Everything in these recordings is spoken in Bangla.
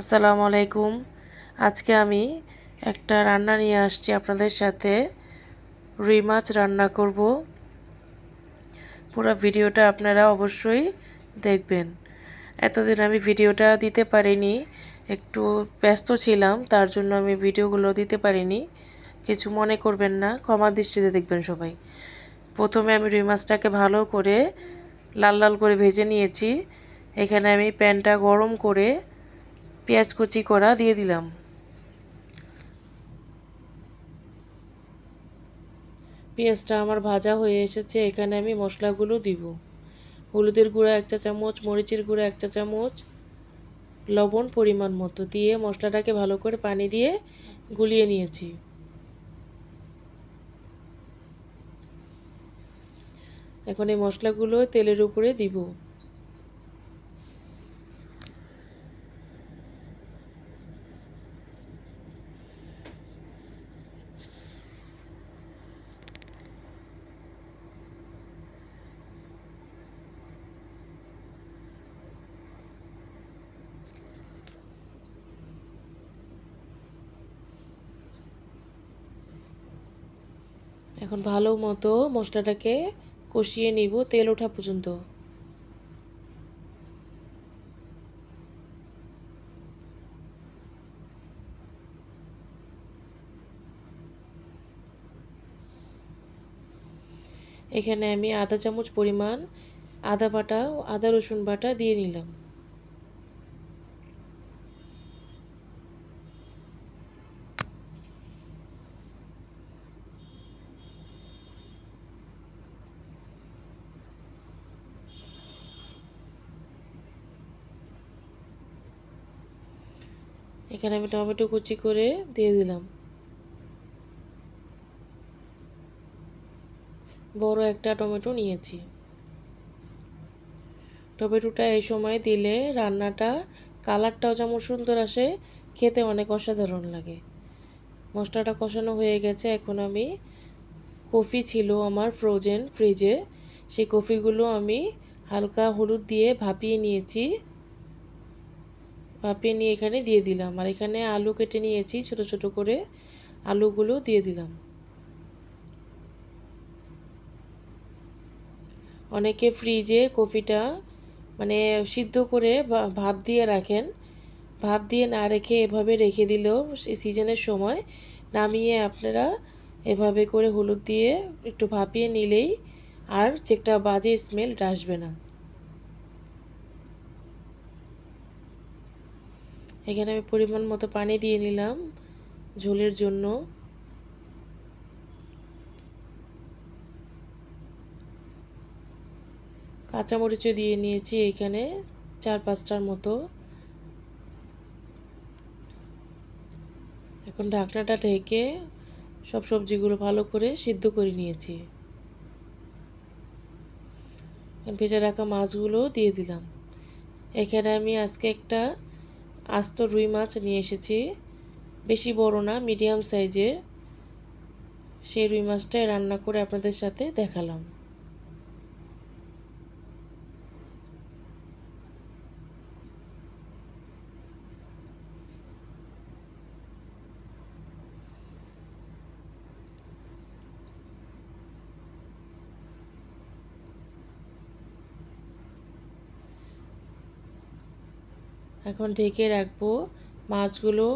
আসসালামু আলাইকুম। আজকে আমি একটা রান্না নিয়ে আসছি আপনাদের সাথে। রুই মাছ রান্না করব। পুরো ভিডিওটা আপনারা অবশ্যই দেখবেন। এতদিন আমি ভিডিওটা দিতে পারিনি, একটু ব্যস্ত ছিলাম, তার জন্য আমি ভিডিওগুলো দিতে পারিনি। কিছু মনে করবেন না, ক্ষমা দৃষ্টিতে দেখবেন সবাই। প্রথমে আমি রুই মাছটাকে ভালো করে লাল লাল করে ভেজে নিয়েছি। এখানে আমি প্যানটা গরম করে পেঁয়াজ কুচি করা দিয়ে দিলাম। পেঁয়াজটা আমার ভাজা হয়ে এসেছে, এখানে আমি মশলাগুলো দিব। হলুদের গুঁড়া এক চা চামচ, মরিচের গুঁড়া এক চা চামচ, লবণ পরিমাণ মতো দিয়ে মশলাটাকে ভালো করে পানি দিয়ে গুলিয়ে নিয়েছি। এখন এই মশলাগুলো তেলের উপরে দিব। এখন ভালো মতো মশলাটাকে কষিয়ে নিব তেল ওঠা পর্যন্ত। এখানে আমি আধা চামচ পরিমাণ আদা বাটা আদা রসুন বাটা দিয়ে নিলাম। এখানে আমি টমেটো কুচি করে দিয়ে দিলাম। বড় একটা টমেটো নিয়েছি। টমেটোটা এই সময় দিলে রান্নাটা, কালারটাও যেমন সুন্দর আসে, খেতে অনেক অসাধারণ লাগে। মশলাটা কষানো হয়ে গেছে, এখন আমি কফি ছিল আমার ফ্রোজেন ফ্রিজে সেই কফিগুলো আমি হালকা হলুদ দিয়ে ভাপিয়ে নিয়েছি। ভাপিয়ে নিয়ে এখানে দিয়ে দিলাম। আর এখানে আলু কেটে নিয়েছি, ছোট ছোট করে আলুগুলো দিয়ে দিলাম। অনেকে ফ্রিজে কফিটা মানে সিদ্ধ করে ভাপ দিয়ে রাখেন। ভাপ দিয়ে না রেখে এভাবে রেখে দিলেও সিজনের সময় নামিয়ে আপনারা এভাবে করে হলুদ দিয়ে একটু ভাপিয়ে নিলেই আর চেকটা বাজে স্মেল আসবে না। এখানে আমি পরিমাণ মতো পানি দিয়ে নিলাম ঝোলের জন্য। কাঁচামরিচও দিয়ে নিয়েছি এখানে চার পাঁচটার মতো। এখন ঢাকনাটা ঢেকে সব সবজিগুলো ভালো করে সিদ্ধ করে নিয়েছি। ভেজে রাখা মাছগুলো দিয়ে দিলাম। এখানে আমি আজকে একটা আস্ত রুই মাছ নিয়ে এসেছি। বেশি বড় না, মিডিয়াম সাইজের। সেই রুই মাছটাই রান্না করে আপনাদের সাথে দেখালাম। এখন ঢেকে রাখব। মাছগুলো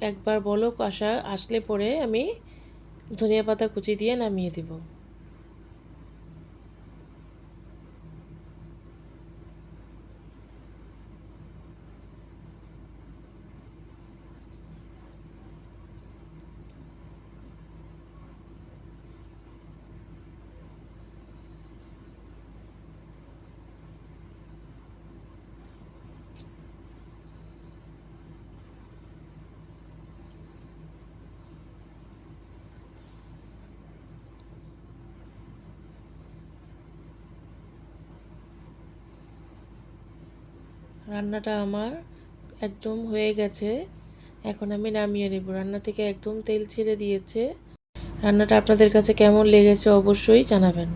একবার বলো আসা আসলে পরে আমি ধনিয়া পাতা কুচি দিয়ে নামিয়ে দেবো। রান্নাটা আমার একদম হয়ে গেছে। এখন আমি নামিয়ে নেব। রান্না থেকে একদম তেল ছেড়ে দিয়েছে। রান্নাটা আপনাদের কাছে কেমন লেগেছে অবশ্যই জানাবেন।